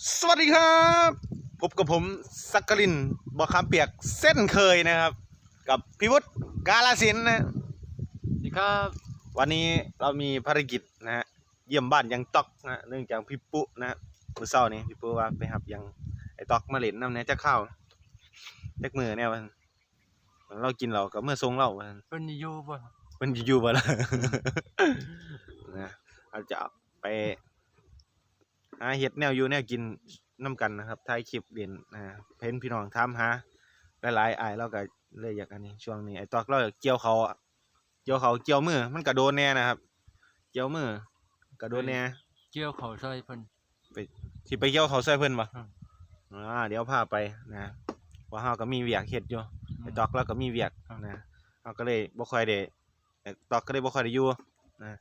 สวัสดีครับพบกับผมสักกลินบอคำเปียกเส้นเคยนะครับ กับพิวุฒิกาลสินธุ์นะสวัสดีครับ วันนี้เรามีภารกิจนะฮะเยี่ยมบ้านยังตอกนะเนื่องจากพี่ปุ๊นะฮะมื้อเช้านี้พี่ปุ๊ว่าไปหับยังไอ้ตอกมาเล่นน้ำเนี่ยจะเข้าวเล็กมือเนี่ยมันเรากินเราก็เมื่อทรงเรามันเป็นอยูบ่มันอยู่บ่ล่ะนะเราจะไป หาเห็ดแนวอยู่แนวกินน้ำกันนะครับท้ายคลิปเรียนนะเพ้นพี่น้องถามหาหลายๆอายเราก็เลยอยากอันนี้ช่วงนี้ไอ้ตอกเราอยากเกี่ยวเขาอะเกี่ยวเขาเกี่ยวมือมันกระโดนแน่นะครับ เกี่ยวมือกระโดนแน่เกี่ยวเขาใส่เพิ่นสิไปเกี่ยวเขาใส่เพิ่นบ่อืมอ่าเดี๋ยวพาไปนะว่าเฮาก็มีเวียกเฮ็ดอยู่ไอ้ตอกเราก็มีเวียกนะเฮาก็เลยบ่ค่อยได้ไอ้ตอกก็เลยบ่ค่อยได้อยู่นะ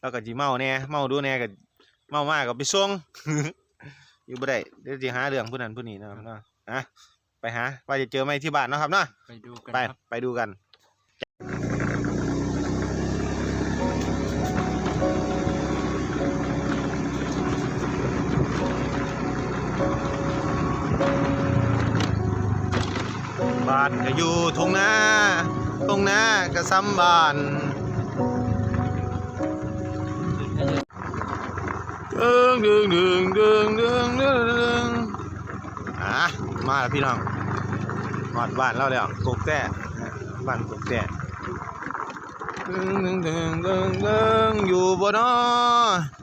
เราก็สิเมาแหน่เมาดูแหน่ก็ เมามากก็ไปส่ง อยู่บ่ได้เดี๋ยวสิหาเรื่องผู้นั้นผู้นี้นะครับเนาะอะไปหาว่าจะเจอไหมที่บ้านเนาะครับเนาะไปดูกันไปครับ ไปดูกัน บ้านก็อยู่ทงนาทงนาก็ซ้ำบ้าน ดึงดึงดึงดึงดึงดึงดึงอะมาแล้วพี่น้องหอดบ้านเราแล้วกกแต้บ้านกกแต้ดึงดึงดึงดึงดึงอยู่บ่นาะ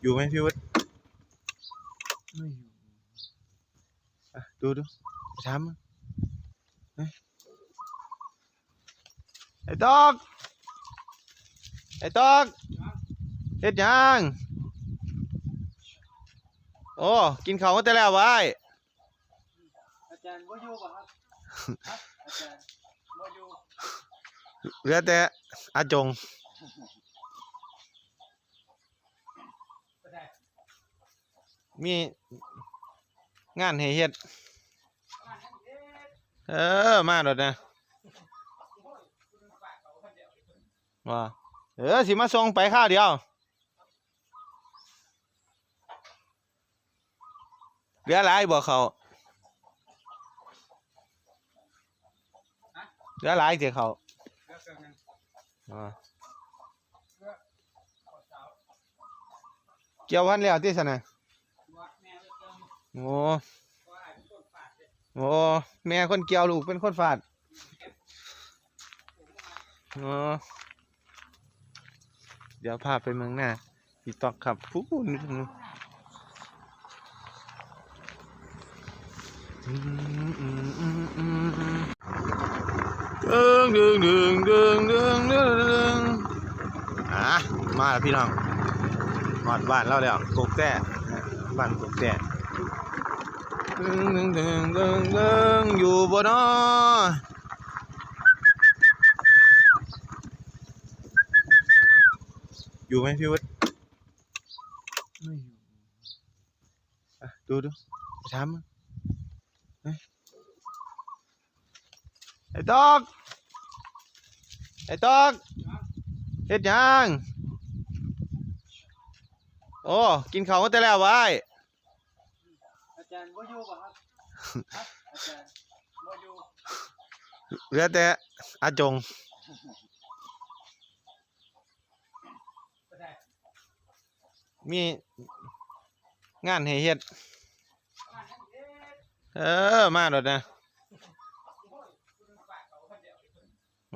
อยู่ไหมพี่วุฒิไม่อยู่อะดูดูไปถามเฮ้ยไอ้ตอก อ้ตอกเฮ็ดหยังโอ้กินข้าวมาแต่แล้วไว้อาจารย์บ่อยู่บ่ครับอาจารย์บ่อยู่เหลือแต่อาจงมีงานให้เฮ็ดเออมาโดดนะว่า เออสิมาส่งไปข้าวเดียวเหลือหลายบ่เขาเหลือหลายเสียเขาอ่าเกี่ยวพันแล้วที่สนะโอ้โอ้แม่คนเกี่ยวลูกเป็นคนฝาดโอ้ เดี๋ยวพาไปเมืองหน้าพี่ตอกขับฟูนิดนึงอืมอือืมอือืมดึงดึงดึงดึงดึงดึงดึงอะมาแล้วพี่น้องหอดบ้านเราแล้วกกแต้บ้านกกแต้ดึงดึงดึงดึงดึงอยู่บ่เนา อยู่ไหมพี่วุฒิไม่อยู่อะดูดูไปถามมันเฮ้ยไอ้ตอกไอ้ตอกเฮ็ดหยังโอ้กินข้าวมาแต่แล้วไว้อาจารย์บ่อยู่บ่ครับอาจารย์บ่อยู่เหลือแต่อาจง มีงานให้เฮ็ด เออ มาโดดนะ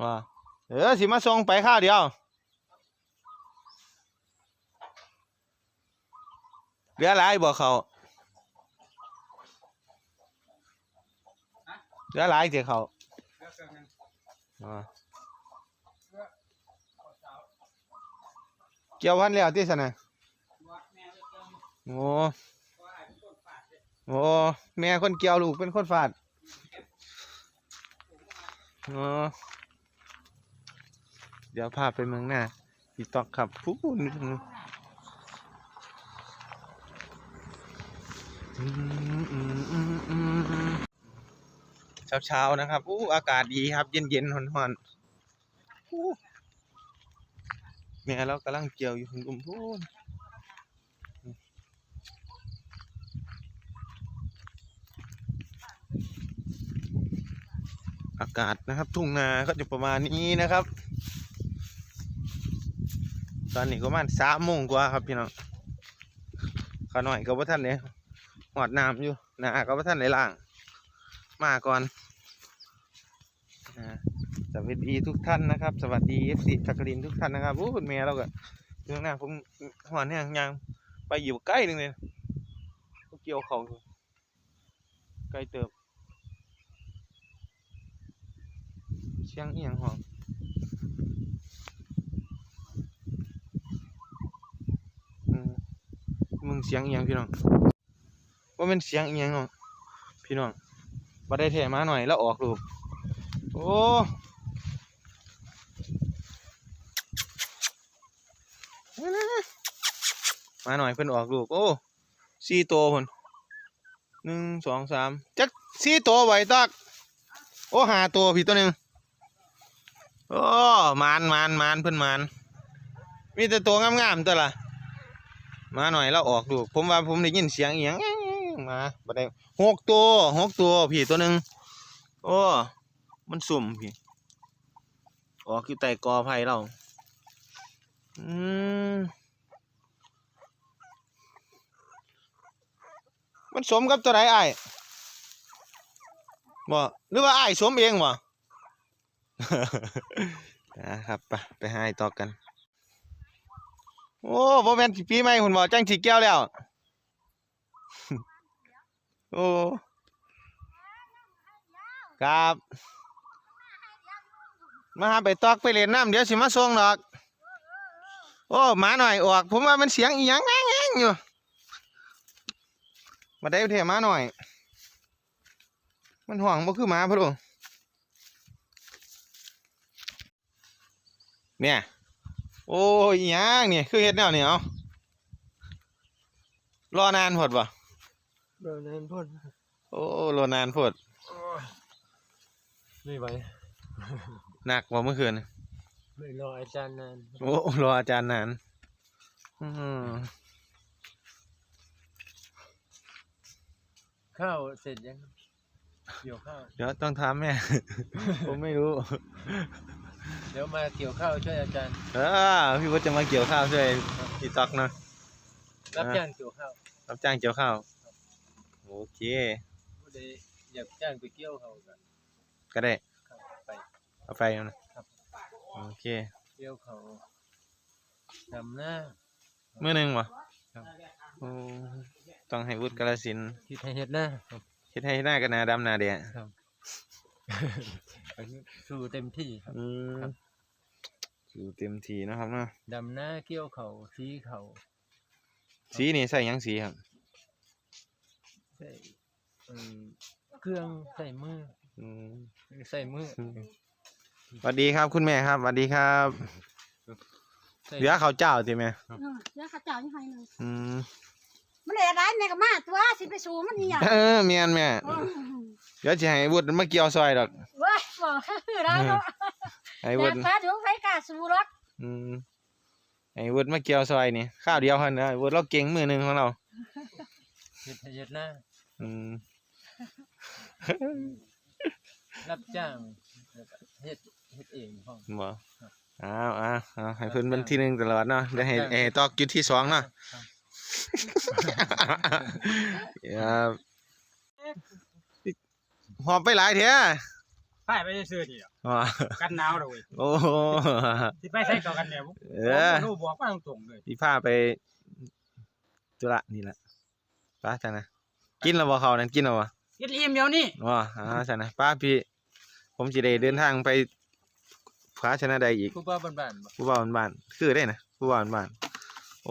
ว่าเออ สิมาส่งไปข้าวเดียว เหลือหลายบ่เขาเหลือหลายเสียเข่าเกี่ยวพันแล้วที่สนะ โอ้โอ้แม่คนเกี่ยวลูกเป็นคนฝาดโอ้เดี๋ยวพาไปเมืองหน้าพี่ตอกขับฟูนิดนึงเช้าๆนะครับอู้อากาศดีครับ เย็นๆหอนๆอู้แม่เรากำลังเกี่ยวอยู่คุณลุมพูน อากาศนะครับ ทุ่งนาก็จะประมาณนี้นะครับ ตอนนี้ก็ประมาณสามโมงกว่าครับพี่น้องข้าหน่อยก็บ่ท่านเนี่ยหอดน้ำอยู่นาก็บ่ท่านไหลล่าง มาก่อนสวัสดีทุกท่านนะครับ สวัสดีเอฟซีจักรินทุกท่านนะครับโอ้คุณแม่เราก็เรื่องหน้าผมหอนเนี่ยยังไปอยู่ใกล้หนึงเลยก็เกี่ยวเขาอยู่ใกล้เติบ เชียงเอียงหอมอืมมึงเสียงเอียงพี่น้องว่าเป็นเสียงเอียงเนาะพี่น้องบ่ได้แถมาหน่อยแล้วออกลูกโอ้มาหน่อยเพิ่นออกลูกโอ้สี่ตัวพ่นหนึ่งสองสามจักสี่ตัวไหวตักโอ้หาตัวพี่ตัวหนึ่ง โอ้มานมานมานเพิ่อนมานมีแต่ตัวงามๆตัวละมาหน่อยแล้วออกลูผมว่าผมได้ยินเสียงเอียงมาบ่ได้หกตัวหกตัวพี่ตัวหนึ่งโอ้ มันสุ่มพี่ออกอยู่ใต้กอไผ่เราอืมมันสมกับตัวไหนไอ้บ่หรือว่าไอ้สมเองบ่ นะครับไปไปหาไอ้ตอกกัน โอ้บ่แมนปีใหม่หุ่นบ่จังสิแก้วแล้ว โอ้ครับมาหาไปตอกไปเล่นน้ำเดี๋ยวสิมาส่งดอก โอ้หมาหน่อยออกผมว่ามันเสียงอีหยังแง่งอยู่ มาได้เทมาหน่อย มันห่วงบ่คือหมาพะโล เนี่ย โอ้ยอิหยังนี่คือเฮ็ดแนวนี่เอารอนานพดบ่เดินเดินพ่นโอ้รอนานพดไม่ไหวหนักบ่เมื่อคืนไม่รออาจารย์นานโอ้รออาจารย์นานอืมข้าวเสร็จยังเกี่ยวข้าวเดี๋ยวต้องถามแม่ ผมไม่รู้ เดี๋ยวมาเกี่ยวข้าวช่วยอาจารย์เออพี่ว่าจะมาเกี่ยวข้าวช่วยพี่ตอกเนาะรับอ่าจ้างเกี่ยวข้าวรับจ้างเกี่ยวข้าวโอเคผู้ใดอยากจ้างไปเกี่ยวเขาก็ก็ได้เข้าไปเอาไปเอานะครับโอเคเกี่ยวเขาทำหน้ามื้อหนึงบ่ครับโอ้ต้องให้วุฒิกาลสินธุ์ที่ไทยเฮ็ดหน้าครับเฮ็ดให้หน้ากันหนาดำหนาแดง สู้เต็มที่ครับ อืมครับ อยู่เต็มที่เนาะครับเนาะดำหน้าเกี่ยวเขาชี้เขาสีนี่ใส่หยังสีครับใส่อืมเครื่องใส่มืออืม ใส่มือสวัสดีครับคุณแม่ครับสวัสดีครับใส่เหลือข้าวเจ้าติแม่ เออเดี๋ยวข้าเจ้าอยู่ให้หนึงอืม มันเลยอะไรแม่ก็มาตัวสิไปสู่มันนี่อะเออแม่นแม่เดี๋ยวสิให้วุฒิมาเกี่ยวซอยดอกเว้ยบอกคือเราเนาะให้แต่วุฒิฟ้าถึงไฟกล้าสู่หรอกอืมให้วุฒิมาเกี่ยวซอยนี่ข้าวเดียวเพิ่นนะวุฒิเราเก่งมือหนึงของเราเฮ็ดให้เฮ็ดหน้าอืมรับจ้างแล้วก็เฮ็ดเฮ็ดเองพ่อบ่อ้าวอ้าวอ้าวให้เพิ่นเป็นที่หนึ่งตลอดเนาะเดี๋ยวให้ให้ตอกอยู่ที่สองเนาะ ครับครับหอบไปหลายเถอะป้ายไปซื้อนี่อ๋อกันหนาวเลยโอ้โหสิไปใช้ต่อกันเนี่ยเออรู้บอกว่าตรงๆเลยพี่พาไปตุละนี่แหละป้าจังนะกินแล้วบ่เขานั่นกินแล้วบ่เฮ็ดอิ่มเดี๋ยวนี้อ๋ออ่าจังนะป้าพี่ ผมสิได้เดินทางไปพาชนะใดอีกผู้ว่าบ้านๆบ่ผู้บ่าวบ้านๆคือได้นะผู้บ่าวบ้านๆ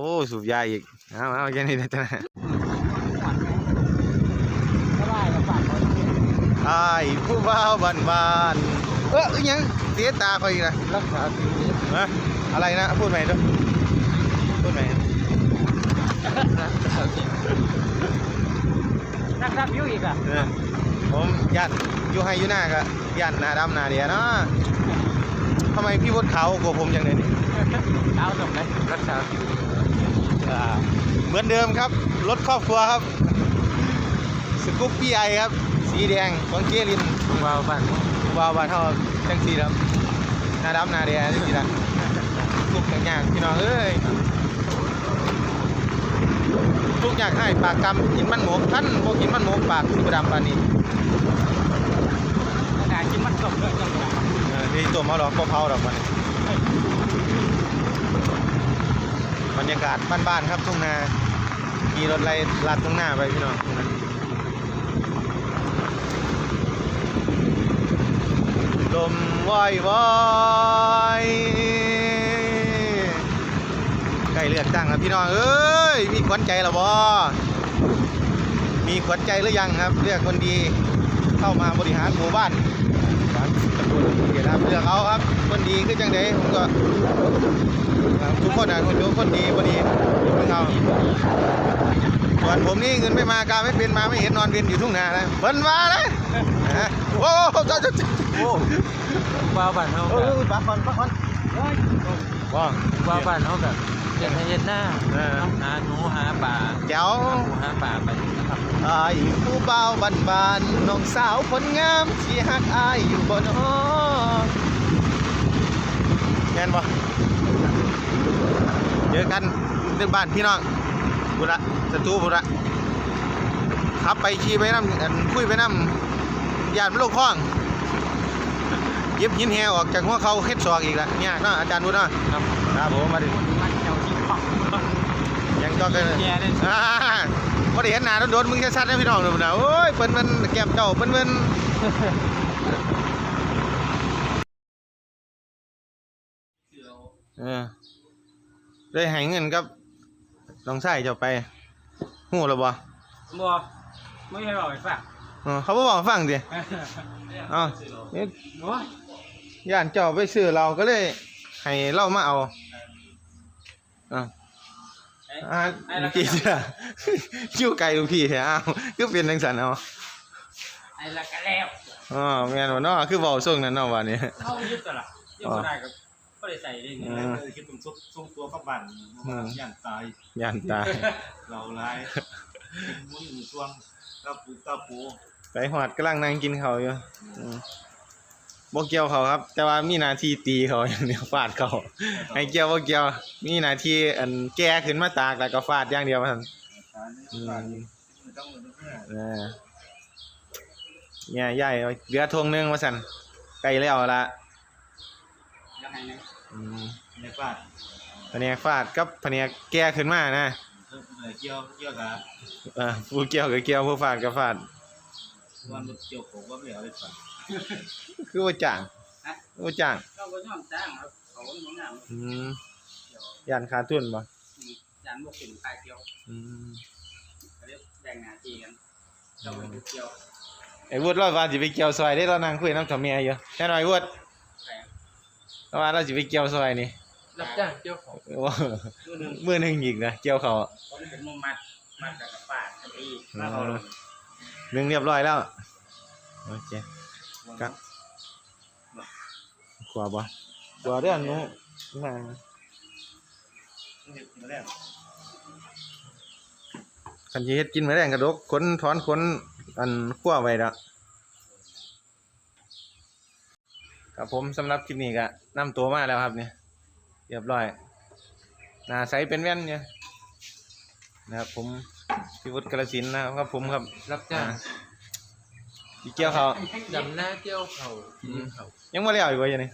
โอ้สูบยาอีกเอาเอาแค่นี้นะจ๊ะนะก็ได้กับฝากเขาไอ้ายผู้บ่าวบ้านๆเอออิหยังเสียตาคอยอีกนะรักษาชีวิตฮะอะไรนะพูดใหม่ด้วยพูดใหม่รักษาชีวิตนักรับอยู่อีกอะเออผมยันอยู่ให้อยู่หน้าก็ยันหน้าดำหน้าเดียเนาะไปทำไมพี่วุฒิขาวกว่าผมอย่างนี้นี่เอาตรงไหนรักษาอ่า เหมือนเดิมครับ รถครอบครัวครับ สกูปปี้ไอครับ สีแดงของเจลินวาวบ้านวาวบานเท่าจังสีครับหน้าดำหน้าแดงจังสีละทุกอย่างยากพี่น้องเอ้ยทุกอย่างให้ปากกำกินมันหมกท่านพวกกินมันหมกปากสีดำปานนี้กระดาษกินมันสมเลยจังหวะเออที่ตัวมาดอกก็เผาดอกมัน รรยากาศบ้านๆครับทุ่งนาขี่รถไล่ลัดทุ่งนาไปพี่น้องลมวอยวอยใกล้เลือกตั้งแล้วพี่น้องเอ้ยมีขวัญใจแล้วบ่มีขวัญใจหรือยังครับ เลือกคนดีเข้ามาบริหารหมู่บ้าน เดี๋ยวครับเลือกเอาครับคนดีคือจังไดผมก็ทุกคนอะคนดูคนดีคนดีเพิ่งเอาส่วนผมนี่เงินไม่มาการไม่เป็นมาไม่เห็นนอนเวียนอยู่ทุ่งนาแล้วเพิ่นมาเลยนะโอ้โหจ้าจ้าโอ้วาวบ้านเขาโหแบบปักก่อนปักก่อนว้าววาวบ้านเขาแบบ เย็นให้เย็นหน้าเออหาหนูหาป่าแจ๋วหาหนูหาป่าไปนะครับอายผู้เบาวบันบานๆน้องสาวคนงามที่ฮักอายอยู่บนหอแม่นบ่เจอกันเรื่องบ้านพี่น้องบุระศัตรูบุระขับไปขี่ไปน้ำอันคุยไปน้ำยานมันโลกคล้องเย็บหินแหออกจากหัวเขาเฮ็ดศอกอีกละเนี่ยากเนาะอาจารย์วุฒิเนาะครับ ครับผมมาดิ มันเจ้าที่ของ ยังต้องกันแย่เลยอ่าบ่ได้เห็นหน้าโดนๆมึงชัดๆนะพี่น้องเด้อพุ่นน่ะโอ้ยเพิ่นมันแก้มเจ้าเพิ่นเพิ่นเออได้ให้เงินกับน้องชายเจ้าไปฮู้แล้วบ่บัวไม่ให้บอกไปฝากเออเขาบ่บอกฟังสิเอ้านี่โอ้ยย่านเจ้าไปซื้อเราก็เลยให้เรามาเอาอะ อ่าเมื่อกี้เจ้าอยู่ไกลลูกพี่แท้อ้าวคือเป็นจังซั่นเอาไอ้ละกันแล้วอ๋อแม่นบ่เนาะคือเว้าส่งนั้นเนาะว่านี่เข้ายึดตลาดยึดบ่ได้ก็บ่ได้ใส่ได้อืไงมคิดตรงซุกซุกตัวเข้าบ้านอืมย่านตายย่านตายเราร้ายมุ้งช่วงตาปูตาปูไปหอดกำลังนั่งกินข้าวอยู่อืม บ่เกี่ยวเขาครับ แต่ว่ามีหน้าที่ตีเขาอย่างเดียวฟาดเขาให้เกี่ยวบ่เกี่ยว มีหน้าที่อันแก้ขึ้นมาตากแล้วก็ฟาดอย่างเดียวมันอืมเออเนี่ยใหญ่เอาเหลือทงหนึงว่าซั่นใกล้แล้วละยังไงเนี่ยอืมในบ้านแผนกฟาดกับแผนกแก้ขึ้นมานะเกี่ยวเกี่ยวกับเออผู้เกี่ยวก็เกี่ยวผู้ฟาดก็ฟาด วันเกี่ยวผมว่าไม่เอาเลยฝัน คือว่าจ้างว่าจ้างเราก็ย่อมจ้างครับเขาก็บ่งามอืมเดี๋ยวย่านขาดทุนบ่จานบ่เป็นคายเกี่ยวอืมก็เรียกแบ่งหน้าที่กันเราไปเกี่ยวไอ้วุฒิเราว่าสิไปเกี่ยวซอยได้เรานั่งคุยน้ำกับเมียอยู่แค่น้อยวุฒิแบ่งเราว่าเราสิไปเกี่ยวซอยนี่รับจ้างเกี่ยวของโอ้มือหนึงอีกนะเกี่ยวเขาผมเป็นมุมมัดมัดกับกระปาดกระตีถ้าเอาลงหนึ่งเรียบร้อยแล้วโอเค ครับกลัวบ่กลัวเรื่องนู้นมามาแล้วคันสิเฮ็ดกินมื้อแรงกระดกขนถอนขนอันขั้วไว้แล้วครับผมสำหรับคลิปนี้ก็นำตัวมาแล้วครับเนี่ยเรียบร้อยหน้าใสเป็นแว่นเนี่ยนะครับผมพิวุฒิกระสินธุ์นะครับผมครับรับจ้าง พี่เกี่ยวเขาดำหน้าเกี่ยวเขากินเขายังไม่เลี้ยวอีกวะยังนี่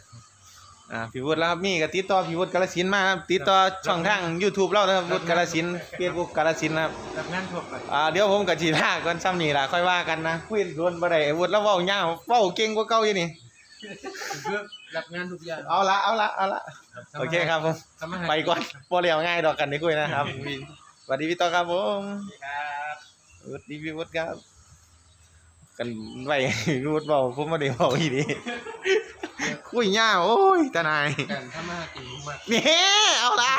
อ่าพี่วุฒิแล้วครับมีก็ติดต่อพี่วุฒิกาลสินธุ์มาครับติดต่อช่องทาง YouTube เรานะครับวุฒิกาลสินธุ์เฟซบุ๊กกาลสินธุ์นะครับรับงานทั่วไปอ่าเดี๋ยวผมกับจีท่าก่อนซ้ำนี่ล่ะค่อยว่ากันนะคุยโดนบ่ได้ไอ้วุฒิแล้วเว้ายาวเว้าเก่งกว่าเก่าอยู่นี่เพื่อรับงานทุกอย่างเอาละเอาละเอาละโอเคครับผมทำอาหารไปก่อนบ่เลี้ยวง่ายดอกกันนี่คุยนะครับสวัสดีพี่ต่อครับผมครับสวัสดีพี่วุฒิครับ กันไว้พี่วุฒิเว้าผมบ่ได้เว้าอีนี่คุยยาวโอ้ยตาหนายการทำอาหารกินทุกวันนี่เอาละ